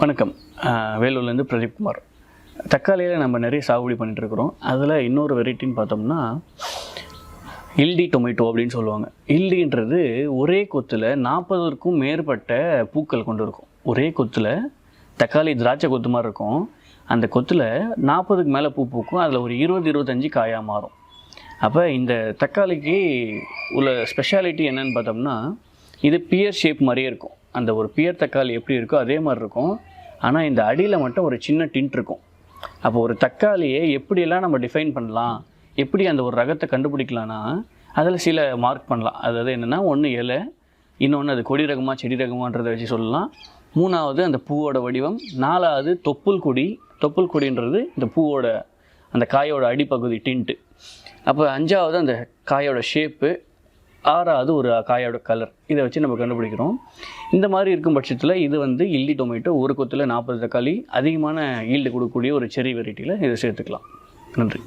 வணக்கம். வேலூர்லேருந்து பிரதீப் குமார். தக்காளியில் நம்ம நிறைய சாகுபடி பண்ணிகிட்ருக்குறோம் அதில் இன்னொரு வெரைட்டின்னு பார்த்தோம்னா இல்டி டொமேட்டோ அப்படின்னு சொல்லுவாங்க. இல்டின்றது ஒரே கொத்தில் நாற்பதுக்கும் மேற்பட்ட பூக்கள் கொண்டு இருக்கும். ஒரே கொத்தில் தக்காளி திராட்சை கொத்து மாதிரி இருக்கும். அந்த கொத்தில் நாற்பதுக்கு மேலே பூ பூக்கும். அதில் ஒரு இருபது இருபத்தஞ்சி காயாக மாறும். அப்போ இந்த தக்காளிக்கு உள்ள ஸ்பெஷாலிட்டி என்னன்னு பார்த்தோம்னா இது பியர் ஷேப் மாதிரியே இருக்கும். அந்த ஒரு பியர் தக்காளி எப்படி இருக்கோ அதே மாதிரி இருக்கும். ஆனால் இந்த அடியில் மட்டும் ஒரு சின்ன டின்ட் இருக்கும். அப்போ ஒரு தக்காளியை எப்படியெல்லாம் நம்ம டிஃபைன் பண்ணலாம்? எப்படி அந்த ஒரு ரகத்தை கண்டுபிடிக்கலாம்னா அதில் சில மார்க் பண்ணலாம். அதாவது என்னென்னா ஒன்று இலை இன்னொன்று அது கொடி ரகமாக செடி ரகமான்றதை வச்சு சொல்லலாம். மூணாவது அந்த பூவோட வடிவம் நாலாவது தொப்புள் கொடி. தொப்புள் கொடின்றது இந்த பூவோட அந்த காயோட அடிப்பகுதி டின்ட்டு அப்போ அஞ்சாவது அந்த காயோட ஷேப்பு ஆறாவது ஒரு காயோட கலர் இதை வச்சு நம்ம கண்டுபிடிக்கிறோம். இந்த மாதிரி இருக்கும் பட்சத்தில் இது வந்து இல்லி டொமேட்டோ ஒரு கொத்தில் நாற்பது தக்காளி அதிகமான ஈல்டு கொடுக்கக்கூடிய ஒரு செரி வெரைட்டியில் இதை சேர்த்துக்கலாம். நன்றி.